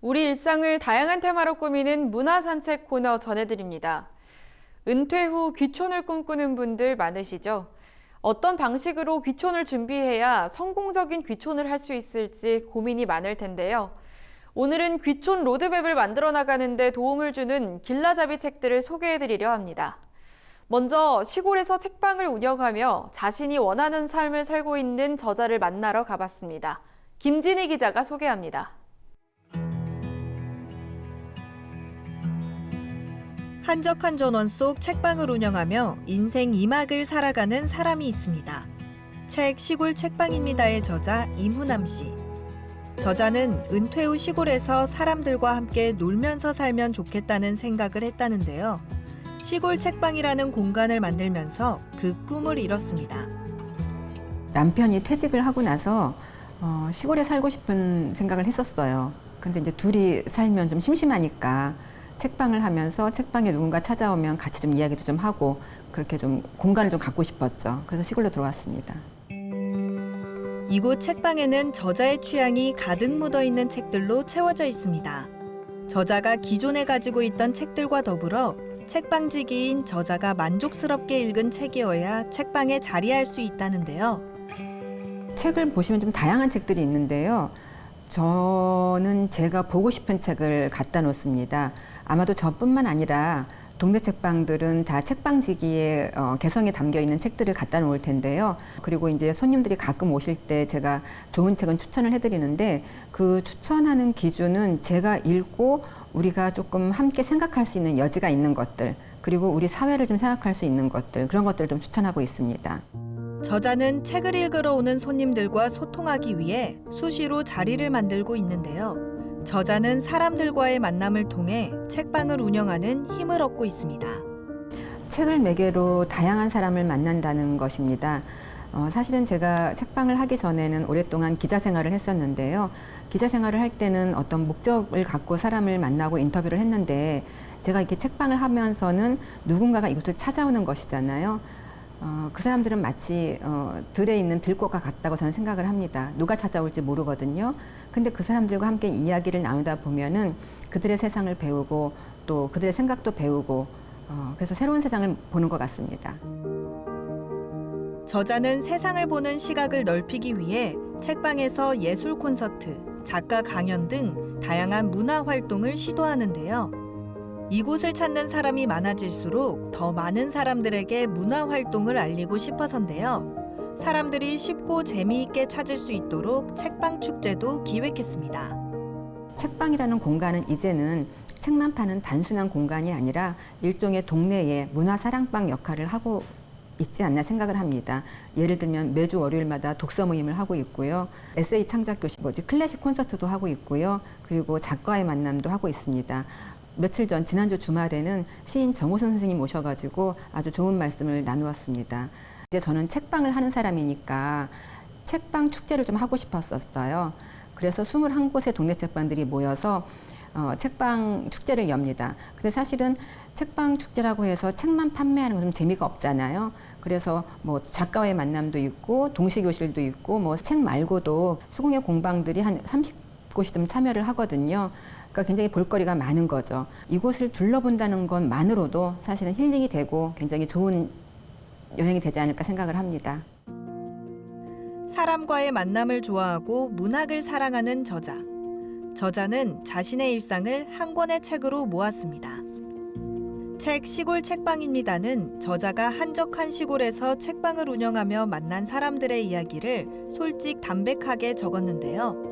우리 일상을 다양한 테마로 꾸미는 문화 산책 코너 전해드립니다. 은퇴 후 귀촌을 꿈꾸는 분들 많으시죠? 어떤 방식으로 귀촌을 준비해야 성공적인 귀촌을 할 수 있을지 고민이 많을 텐데요. 오늘은 귀촌 로드맵을 만들어 나가는데 도움을 주는 길라잡이 책들을 소개해드리려 합니다. 먼저 시골에서 책방을 운영하며 자신이 원하는 삶을 살고 있는 저자를 만나러 가봤습니다. 김진희 기자가 소개합니다. 한적한 전원 속 책방을 운영하며 인생 2막을 살아가는 사람이 있습니다. 책 시골 책방입니다의 저자 임훈암 씨. 저자는 은퇴 후 시골에서 사람들과 함께 놀면서 살면 좋겠다는 생각을 했다는데요. 시골 책방이라는 공간을 만들면서 그 꿈을 이뤘습니다. 남편이 퇴직을 하고 나서 어, 시골에 살고 싶은 생각을 했었어요. 근데 이제 둘이 살면 좀 심심하니까 책방을 하면서 책방에 누군가 찾아오면 같이 좀 이야기도 좀 하고 그렇게 좀 공간을 좀 갖고 싶었죠. 그래서 시골로 들어왔습니다. 이곳 책방에는 저자의 취향이 가득 묻어 있는 책들로 채워져 있습니다. 저자가 기존에 가지고 있던 책들과 더불어 책방지기인 저자가 만족스럽게 읽은 책이어야 책방에 자리할 수 있다는데요. 책을 보시면 좀 다양한 책들이 있는데요. 저는 제가 보고 싶은 책을 갖다 놓습니다. 아마도 저뿐만 아니라 동네 책방들은 다 책방지기에 어, 개성이 담겨 있는 책들을 갖다 놓을 텐데요. 그리고 이제 손님들이 가끔 오실 때 제가 좋은 책은 추천을 해드리는데 그 추천하는 기준은 제가 읽고 우리가 조금 함께 생각할 수 있는 여지가 있는 것들 그리고 우리 사회를 좀 생각할 수 있는 것들 그런 것들을 좀 추천하고 있습니다. 저자는 책을 읽으러 오는 손님들과 소통하기 위해 수시로 자리를 만들고 있는데요. 저자는 사람들과의 만남을 통해 책방을 운영하는 힘을 얻고 있습니다. 책을 매개로 다양한 사람을 만난다는 것입니다. 어, 사실은 제가 책방을 하기 전에는 오랫동안 기자 생활을 했었는데요. 기자 생활을 할 때는 어떤 목적을 갖고 사람을 만나고 인터뷰를 했는데 제가 이렇게 책방을 하면서는 누군가가 이곳을 찾아오는 것이잖아요. 어, 그 사람들은 마치 어, 들에 있는 들꽃과 같다고 저는 생각을 합니다. 누가 찾아올지 모르거든요. 근데 그 사람들과 함께 이야기를 나누다 보면은 그들의 세상을 배우고 또 그들의 생각도 배우고 어, 그래서 새로운 세상을 보는 것 같습니다. 저자는 세상을 보는 시각을 넓히기 위해 책방에서 예술 콘서트, 작가 강연 등 다양한 문화 활동을 시도하는데요. 이곳을 찾는 사람이 많아질수록 더 많은 사람들에게 문화 활동을 알리고 싶어서인데요. 사람들이 쉽고 재미있게 찾을 수 있도록 책방 축제도 기획했습니다. 책방이라는 공간은 이제는 책만 파는 단순한 공간이 아니라 일종의 동네의 문화 사랑방 역할을 하고 있지 않나 생각을 합니다. 예를 들면 매주 월요일마다 독서 모임을 하고 있고요. 에세이 창작 교실, 뭐지 클래식 콘서트도 하고 있고요. 그리고 작가의 만남도 하고 있습니다. 며칠 전 지난주 주말에는 시인 정호선 선생님 오셔가지고 아주 좋은 말씀을 나누었습니다. 이제 저는 책방을 하는 사람이니까 책방 축제를 좀 하고 싶었었어요. 그래서 21곳의 동네 책방들이 모여서 어, 책방 축제를 엽니다. 근데 사실은 책방 축제라고 해서 책만 판매하는 건 좀 재미가 없잖아요. 그래서 뭐 작가와의 만남도 있고 동시 교실도 있고 뭐 책 말고도 수공예 공방들이 한 30 곳이 좀 참여를 하거든요. 그러니까 굉장히 볼거리가 많은 거죠. 이곳을 둘러본다는 것만으로도 사실은 힐링이 되고 굉장히 좋은 여행이 되지 않을까 생각을 합니다. 사람과의 만남을 좋아하고 문학을 사랑하는 저자. 저자는 자신의 일상을 한 권의 책으로 모았습니다. 책 시골 책방입니다는 저자가 한적한 시골에서 책방을 운영하며 만난 사람들의 이야기를 솔직 담백하게 적었는데요.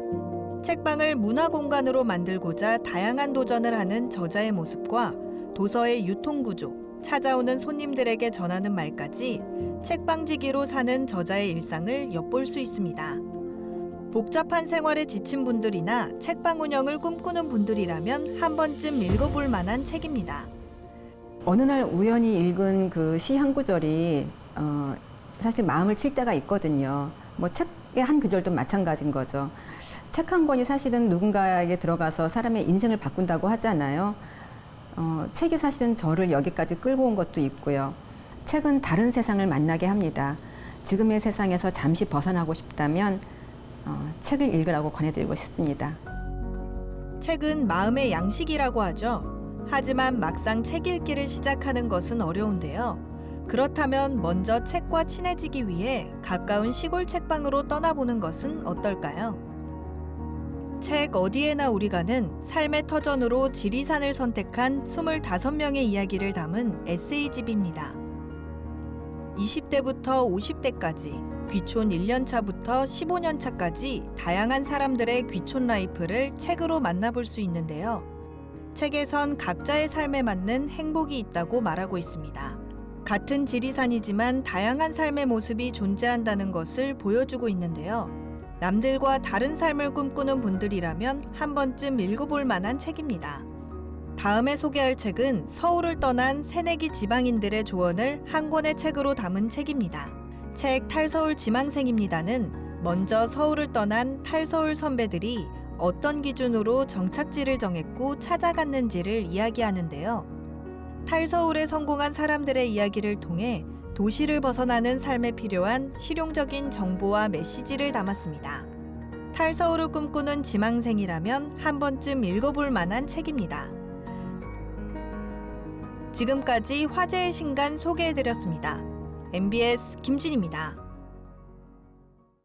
책방을 문화 공간으로 만들고자 다양한 도전을 하는 저자의 모습과 도서의 유통 구조, 찾아오는 손님들에게 전하는 말까지 책방지기로 사는 저자의 일상을 엿볼 수 있습니다. 복잡한 생활에 지친 분들이나 책방 운영을 꿈꾸는 분들이라면 한 번쯤 읽어볼 만한 책입니다. 어느 날 우연히 읽은 그 시 한 구절이 어, 사실 마음을 칠 때가 있거든요. 뭐 책의 한 구절도 마찬가지인 거죠. 책 한 권이 사실은 누군가에게 들어가서 사람의 인생을 바꾼다고 하잖아요. 어, 책이 사실은 저를 여기까지 끌고 온 것도 있고요. 책은 다른 세상을 만나게 합니다. 지금의 세상에서 잠시 벗어나고 싶다면 어, 책을 읽으라고 권해드리고 싶습니다. 책은 마음의 양식이라고 하죠. 하지만 막상 책 읽기를 시작하는 것은 어려운데요. 그렇다면 먼저 책과 친해지기 위해 가까운 시골 책방으로 떠나보는 것은 어떨까요? 책 어디에나 우리가는 삶의 터전으로 지리산을 선택한 25명의 이야기를 담은 에세이집입니다. 20대부터 50대까지 귀촌 1년차부터 15년차까지 다양한 사람들의 귀촌 라이프를 책으로 만나볼 수 있는데요. 책에선 각자의 삶에 맞는 행복이 있다고 말하고 있습니다. 같은 지리산이지만 다양한 삶의 모습이 존재한다는 것을 보여주고 있는데요. 남들과 다른 삶을 꿈꾸는 분들이라면 한 번쯤 읽어볼 만한 책입니다. 다음에 소개할 책은 서울을 떠난 새내기 지방인들의 조언을 한 권의 책으로 담은 책입니다. 책 탈서울 지망생입니다는 먼저 서울을 떠난 탈서울 선배들이 어떤 기준으로 정착지를 정했고 찾아갔는지를 이야기하는데요. 탈서울에 성공한 사람들의 이야기를 통해 도시를 벗어나는 삶에 필요한 실용적인 정보와 메시지를 담았습니다. 탈서울을 꿈꾸는 지망생이라면 한 번쯤 읽어볼 만한 책입니다. 지금까지 화제의 신간 소개해드렸습니다. MBS 김진입니다.